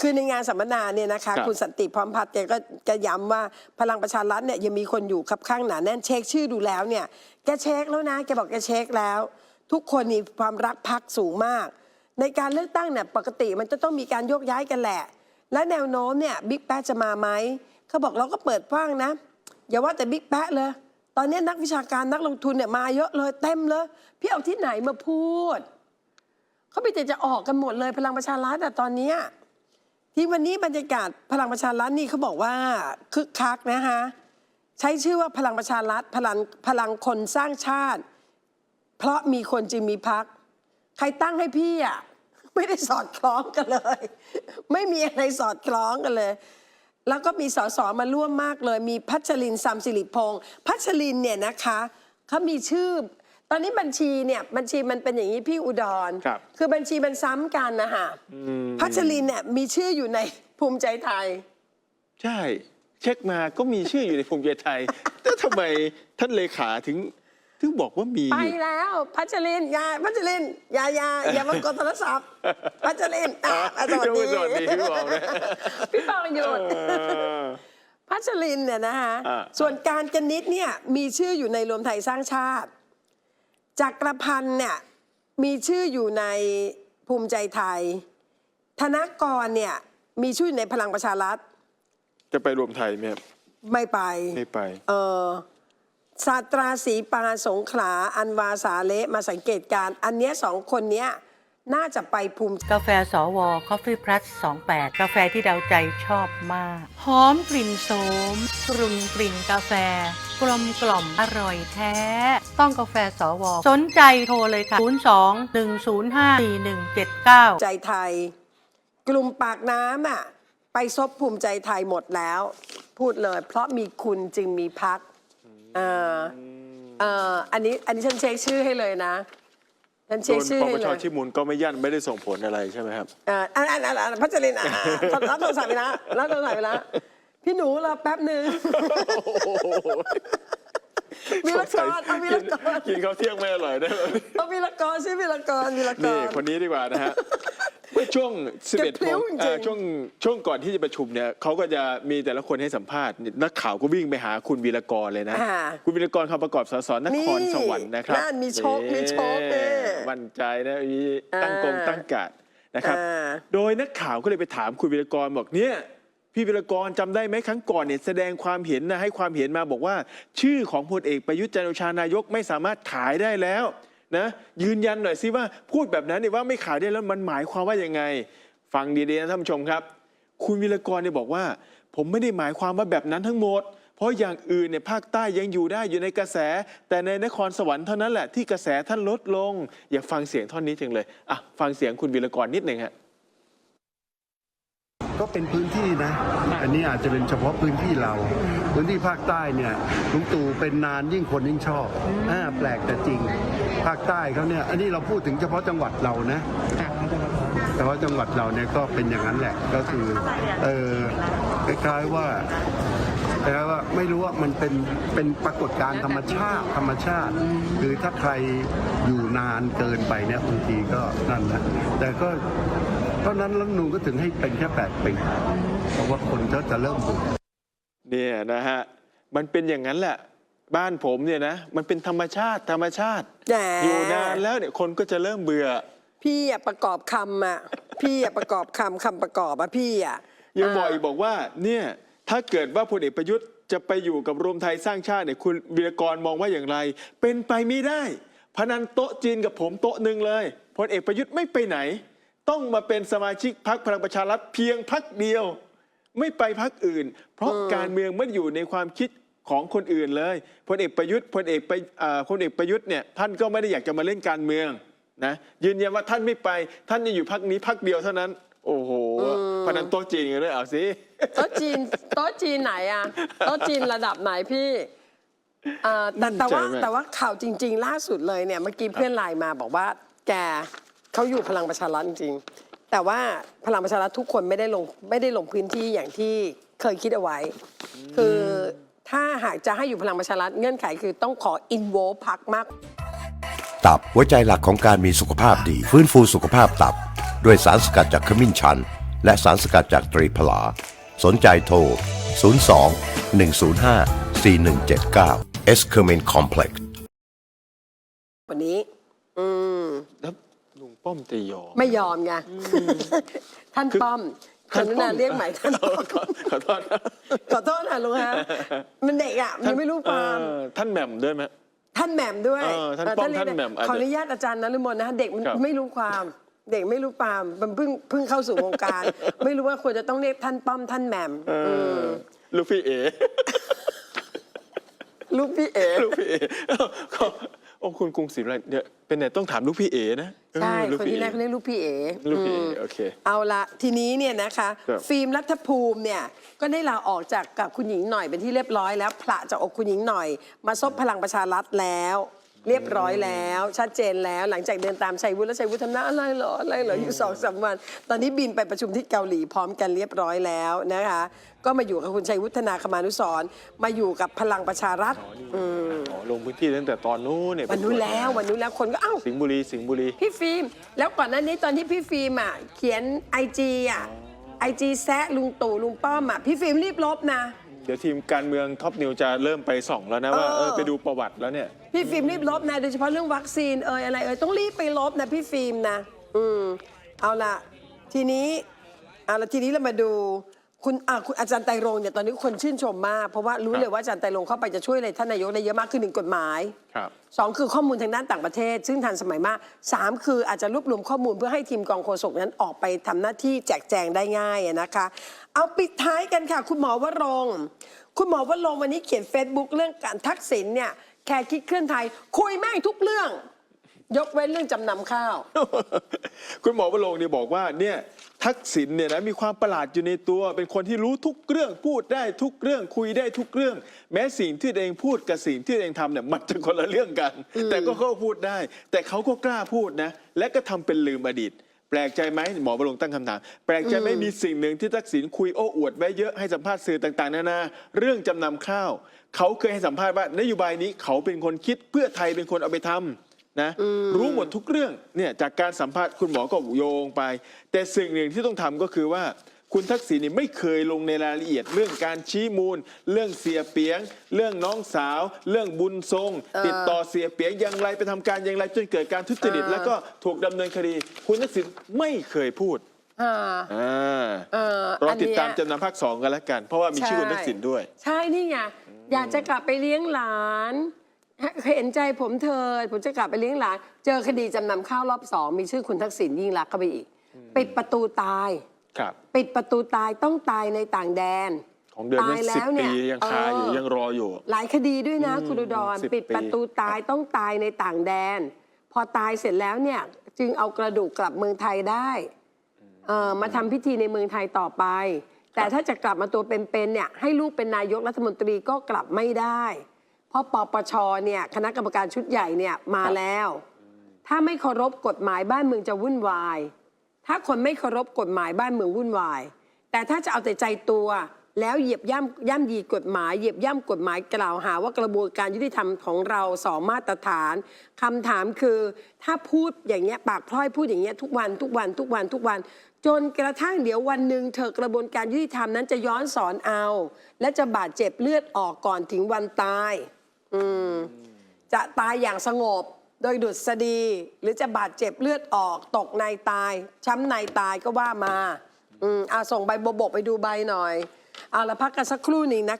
คือในงานสัมมนาเนี่ยนะคะครับคุณสันติพร้อมพัฒน์แกก็แกย้ำว่าพลังประชารัฐเนี่ยยังมีคนอยู่คับข้างหนาแน่นเช็คชื่อดูแล้วเนี่ยแกเช็คแล้วนะแกบอกแกเช็คแล้ว ทุกคนมีความรักพักสูงมาก ในการเลือกตั้งเนี่ยปกติมันจะต้องมีการโยกย้ายกันแหละ และแนวโน้มเนี่ยบิ๊กแป๊ะจะมาไหมเขาบอกเราก็เปิดกว้างนะ อย่าว่าแต่บิ๊กแป๊ะเลย ตอนนี้นักวิชาการนักลงทุนเนี่ยมาเยอะเลยเต็มเลยพี่เอาที่ไหนมาพูดเขาไปแต่จะออกกันหมดเลยพลังประชารัฐแต่ตอนเนี้ย ที่วันนี้บรรยากาศพลังประชารัฐนี่เขาบอกว่าคึกคักนะคะใช้ชื่อว่าพลังประชารัฐพลังพลังคนสร้างชาติ เพราะมีคนจึงมีพัก ใครตั้งให้พี่อะไม่ได้สอดคล้องกันเลย ไม่มีอะไรสอดคล้องกันเลย แล้วก็มีสสมาร่วมมากเลย มีพัชรินซัมสิริพงศ์พัชรินเนี่ยนะคะเขามีชื่อ ตอนนี้บัญชีเนี่ยบัญชีมันเป็นอย่างนี้พี่อุดรครับคือบัญชีมันซ้ำกันนะคะอืมพัชรินทร์เนี่ยมีชื่ออยู่ในภูมิใจไทย ใช่ เช็คมาก็มีชื่ออยู่ในภูมิใจไทย แต่ทำไมท่านเลขาถึง ถึงบอกว่ามีไปอยู่ แล้วพัชรินอย่าพัชรินอย่าอย่าอย่ามากดโทรศัพท์พัชรินอะอะสวัสดีสวัสดีพี่บอกนะ พี่ปองหยุด เออ พัชรินเนี่ยนะคะอ่า ส่วนการกนิษฐ์เนี่ยมีชื่ออยู่ในรวมไทยสร้างชาติ จักรพันธ์เนี่ยมีชื่ออยู่ในภูมิใจไทย ธนกรเนี่ยมีชื่ออยู่ในพลังประชารัฐ จะไปรวมไทยไหมครับไม่ไป ไม่ไป เออศาสตราศรีปานสงขลา อันวาสาเละมาสังเกตการณ์อันเนี้ยสองคนเนี้ยน่าจะไปภูมิ กาแฟสว Coffee Plus 28 กาแฟที่เดาใจชอบมาก หอมกลิ่นโสมกรุ่นกลิ่นกาแฟ กลมกล่อมอร่อยแท้ ต้องกาแฟสวสนใจโทรเลยค่ะ 02 105 4179 ใจไทย กลุ่มปากน้ำอะ ไปซบภูมิใจไทยหมดแล้ว พูดเลย เพราะมีคุณจึงมีพักเออเอออันนี้อันนี้ฉันเช็คชื่อให้เลยนะฉันโดเช็คนชื่อปให้ปเลชยที่มูลก็ไม่ยั่นไม่ได้ส่งผลอะไรใช่ไหมครับ เอออันอันอันอันพัชรินอะอะรับโทรศัพท์ไปแล้วรับโทรศัพท์ไปแล้ว พี่หนูรอแป๊บหนึ่งวิรกรเอาวิรกรกินข้าวเที่ยงไม่อร่อยได้เลยเอาวิรกรชื่อวิรกรวิรกนี่รคนนี้ดีกว่านะฮะเมื่อช่วงเก็บ11พลิ้โมวงจริงๆเอ่อช่วงช่วงก่อนที่จะประชุมเนี่ยเขาก็จะมีแต่ละคนให้สัมภาษณ์ นักข่าวก็วิ่งไปหาคุณวีรกรเลยนะอ่าคุณวีรกรคำประกอบสสนครนี่สวรรค์นะครับนั่นมีโชคมีโชคนี่เนี่ยมั่นใจนะมีตั้งกงอ่าตั้งกาดนะครับอ่าโดยนักข่าวก็เลยไปถามคุณวีรกรบอกเนี่ย พี่วีรกรจำได้ไหมครั้งก่อนเนี่ยแสดงความเห็นนะให้ความเห็นมาบอกว่า ชื่อของพลเอกประยุทธ์จันทร์โอชานายกไม่สามารถขายได้แล้วนะยืนยันหน่อยสิว่าพูดแบบนั้นเนี่ยว่าไม่ขายได้แล้วมันหมายความว่ายังไง ฟังดีๆนะท่านผู้ชมครับ คุณวีรกรเนี่ยบอกว่า ผมไม่ได้หมายความว่าแบบนั้นทั้งหมด เพราะอย่างอื่นเนี่ยภาคใต้ยังอยู่ได้อยู่ในกระแส แต่ในนครสวรรค์เท่านั้นแหละที่กระแสท่านลดลง อยากฟังเสียงท่อนนี้จังเลยอะฟังเสียงคุณวีรกรนิดหนึ่งฮะ ก็เป็นพื้นที่นะ อันนี้อาจจะเป็นเฉพาะพื้นที่เรา พื้นที่ภาคใต้เนี่ยลุงตู่เป็นนานยิ่งคนยิ่งชอบอ่าแปลกแต่จริง ภาคใต้เขาเนี่ย อันนี้เราพูดถึงเฉพาะจังหวัดเรานะเฉพาะจังหวัดเราเนี่ยก็เป็นอย่างนั้นแหละ ก็คือ เออคล้ายๆว่าคล้ายๆว่าไม่รู้ว่ามันเป็นเป็นปรากฏการณ์ธรรมชาติธรรมชาติ คือถ้าใครอยู่นานเกินไปเนี่ยบางทีก็นั่นนะแต่ก็ เพราะฉะนั้นรัฐธรรมนูนก็ถึงให้เป็นแค่8ปีเพราะว่าคนก็จะเริ่มเบื่อ เนี่ยนะฮะ มันเป็นอย่างนั้นแหละ บ้านผมเนี่ยนะ มันเป็นธรรมชาติธรรมชาติ แหม อยู่นานแล้วเนี่ยคนก็จะเริ่มเบื่อ พี่อะประกอบคำอะพี่อะประกอบคำคำประกอบอะพี่อะยังบอกอีกบอกว่าเนี่ยถ้าเกิดว่าพลเอกประยุทธ์จะไปอยู่กับรวมไทยสร้างชาติเนี่ยคุณวีรกรมองว่าอย่างไร เป็นไปไม่ได้ พนันโต๊ะจีนกับผมโต๊ะหนึ่งเลยพลเอกประยุทธ์ไม่ไปไหน ต้องมาเป็นสมาชิกพรรคพลังประชารัฐเพียงพรรคเดียว ไม่ไปพรรคอื่น เพราะการเมืองไม่ได้อยู่ในความคิดของคนอื่นเลยพลเอกประยุทธ์พลเอกไปอ่าพลเอกประยุทธ์เนี่ยท่านก็ไม่ได้อยากจะมาเล่นการเมืองนะยืนยันว่าท่านไม่ไปท่านจะอยู่พรรคนี้พรรคเดียวเท่านั้น โอ้โหพนันโต๊ะจีนกันเลยเอาสิโต๊ะจีนโต๊ะจีนไหนอะโต๊ะจีนระดับไหนพี่เอ่อแต่แต่ว่ามั่นใจไหมแต่ว่าข่าวจริง ๆ ล่าสุดเลยเนี่ยเมื่อกี้เพื่อนไลน์มาบอกว่าแก เขาอยู่พลังประชารัฐจริงๆ แต่ว่าพลังประชารัฐทุกคนไม่ได้ลงไม่ได้ลงพื้นที่อย่างที่เคยคิดเอาไว้ คือถ้าหากจะให้อยู่พลังประชารัฐเงื่อนไขคือต้องขออินโวพักมาก ตับหัวใจหลักของการมีสุขภาพดี ฟื้นฟูสุขภาพตับ ด้วยสารสกัดจากขมิ้นชัน และสารสกัดจากตรีพลา สนใจโทร 02 105 4179 s c e r m i n Complex วันนี้อืมแล้วลุง ป้อมจะยอม ไม่ยอมไงท่านป้อมขออนุญาตเรียกใหม่ท่านป้อมขอขอโทษนะขอโทษนะลุงฮะมันเด็กอะมันยังไม่รู้ความเออท่านแหม่มด้วยไหมท่านแหม่มด้วยเออท่านป้อมเรียกท่านแหม่มอาจจะขออนุญาตอาจารย์นฤมลนะฮะเด็กมันครับไม่รู้ความเด็กไม่รู้ความมันเพิ่งเพิ่งเข้าสู่วงการ ไม่รู้ว่าควรจะต้องเรียกท่านป้อมท่านแหม่มเออมลูกพี่เอลูกพี่เอ๋ลูกพี่เอเอ้าเขาโอ้คุณกรุงศรีอะไรเดี๋ยวเป็นไหนต้องถามลูกพี่เอนะเออ ใช่ลูกคนพี่ที่เอแรกเขาเรียกลูกพี่เอ๋ลูกพี่เออืมโอเค เอาละทีนี้เนี่ยนะคะ ครับ ฟิล์มรัฐภูมิเนี่ยก็ได้ลาออกจากกับคุณหญิงหน่อยเป็นที่เรียบร้อยแล้วผละจากอกคุณหญิงหน่อย มาซบพลังประชารัฐแล้ว เรียบร้อยแล้ว ชัดเจนแล้วหลังจากเดินตามชัยวุฒิแล้วชัยวุฒิทำหน้าอะไรเหรออะไรเหรออยู่สองสามวัน ตอนนี้บินไปประชุมที่เกาหลีพร้อมกันเรียบร้อยแล้วนะคะ ก็มาอยู่กับคุณชัยวุฒนาคมานุสรณ์มาอยู่กับพลังประชารัฐอืมอ๋อลงพื้นที่ตั้งแต่ตอนนู้นเนี่ยวันนู้นแล้ววันนู้นแล้วคนก็เอ้า สิงห์บุรีสิงห์บุรี พี่ฟิล์มแล้วก่อนหน้านี้ตอนที่พี่ฟิล์มอะเขียนไอจีอะไอจีแซะลุงตู่ลุงป้อมอะพี่ฟิล์มรีบลบนะ เดี๋ยวทีมการเมืองท็อปนิวจะเริ่มไปส่องแล้วนะว่าเออเออไปดูประวัติแล้วเนี่ย พี่ฟิล์มรีบลบนะโดยเฉพาะเรื่องวัคซีนเอ่ยอะไรเอ่ยต้องรีบไปลบนะพี่ฟิล์มนะ อืมเอาละทีนี้เอาละทีนี้เรามาดู คุณอะคุณอาจารย์ไตรรงค์เนี่ยตอนนี้คนชื่นชมมาก เพราะว่ารู้เลยว่าอาจารย์ไตรรงค์เข้าไปจะช่วยอะไรท่านนายกได้เยอะมากคือหนึ่งกฎหมายครับ สองคือข้อมูลทางด้านต่างประเทศ ซึ่งทันสมัยมากสามคืออาจจะรวบรวมข้อมูลเพื่อให้ทีมกองโฆษกนั้นออกไปทำหน้าที่แจกแจงได้ง่ายอะนะคะ เอาปิดท้ายกันค่ะ คุณหมอวรงค์คุณหมอวรงค์วันนี้เขียน Facebook เรื่องการทักษิณเนี่ยแค่คิดเคลื่อนไทย คุยแม่งทุกเรื่อง ยกเว้นเรื่องจำนำข้าว คุณหมอวรงค์เนี่ยบอกว่าเนี่ยทักษิณเนี่ยนะมีความประหลาดอยู่ในตัว เป็นคนที่รู้ทุกเรื่องพูดได้ทุกเรื่องคุยได้ทุกเรื่อง แม้สิ่งที่ตัวเองพูดกับสิ่งที่ตัวเองทำเนี่ยมันจะคนละเรื่องกัน แต่ก็เขาพูดได้ แต่เขาก็กล้าพูดนะ และก็ทำเป็นลืมอดีต แปลกใจไหมหมอวรงค์ตั้งคำถาม แปลกใจไหมมีสิ่งหนึ่งที่ทักษิณคุยโอ้อวดไว้เยอะให้สัมภาษณ์สื่อต่างๆนานาเรื่องจำนำข้าว เขาเคยให้สัมภาษณ์ว่านโยบายนี้เขาเป็นคนคิดเพื่อไทยเป็นคนเอาไปทำ นะรู้หมดทุกเรื่องเนี่ยจากการสัมภาษณ์คุณหมอก็โยงไป แต่สิ่งหนึ่งที่ต้องทำก็คือว่าคุณทักษิณนี่ไม่เคยลงในรายละเอียดเรื่องการชี้มูล เรื่องเสียเปียง เรื่องน้องสาว เรื่องบุญทรงเออติดต่อเสียเปียงอย่างไรไปทำการอย่างไรจนเกิดการทุจริตเออแล้วก็ถูกดำเนินคดี คุณทักษิณไม่เคยพูดอ่าอ่าเออรออันเนี้ยติดตามจำนำภาคสองกันแล้วกัน เพราะว่ามีชื่อคุณทักษิณด้วย ใช่นี่ไงอยากจะกลับไปเลี้ยงหลาน เห็นใจผมเธอ ผมจะกลับไปเลี้ยงหลาน เจอคดีจำนำข้าวรอบสอง มีชื่อคุณทักษิณยิ่งรักษณ์เข้าไปอีก ปิดประตูตาย ครับ ปิดประตูตายต้องตายในต่างแดน ของเดือนตานั้ยนแล้สิบวเนี่ปียยังคาอยู่เออ ยังรออยู่ หลายคดีด้วยนะอืมคุณอุดรสิบปิดประตูปีตายต้องตายในต่างแดน พอตายเสร็จแล้วเนี่ยจึงเอากระดูกกลับเมืองไทยได้เอ่อมาทำพิธีในเมืองไทยต่อไป แต่ถ้าจะกลับมาตัวเป็นๆเนี่ยให้ลูกเป็นนายกรัฐมนตรีก็กลับไม่ได้ เพราะปปชเนี่ยคณะกรรมการชุดใหญ่เนี่ยมาแล้ว ถ้าไม่เคารพกฎหมายบ้านเมืองจะวุ่นวาย ถ้าคนไม่เคารพกฎหมายบ้านเมืองวุ่นวาย แต่ถ้าจะเอาแต่ใจตัว แล้วเหยียบย่ำย่ำยีกฎหมายเหยียบย่ำกฎหมายกล่าวหาว่ากระบวนการยุติธรรมของเราสองมาตรฐานคำถามคือ ถ้าพูดอย่างเงี้ยปากพลอยพูดอย่างเงี้ยทุกวันทุกวันทุกวันทุกวันจนกระทั่งเดี๋ยววันหนึ่งเธอกระบวนการยุติธรรมนั้นจะย้อนสอนเอา และจะบาดเจ็บเลือดออกก่อนถึงวันตาย อืมจะตายอย่างสงบ โดยดุษฎีหรือจะบาดเจ็บเลือดออก ตกในตาย ช้ำในตายก็ว่ามา อืมเอาส่งใบบบกไปดูใบหน่อย เอาละพักกันสักครู่หนึ่งนะ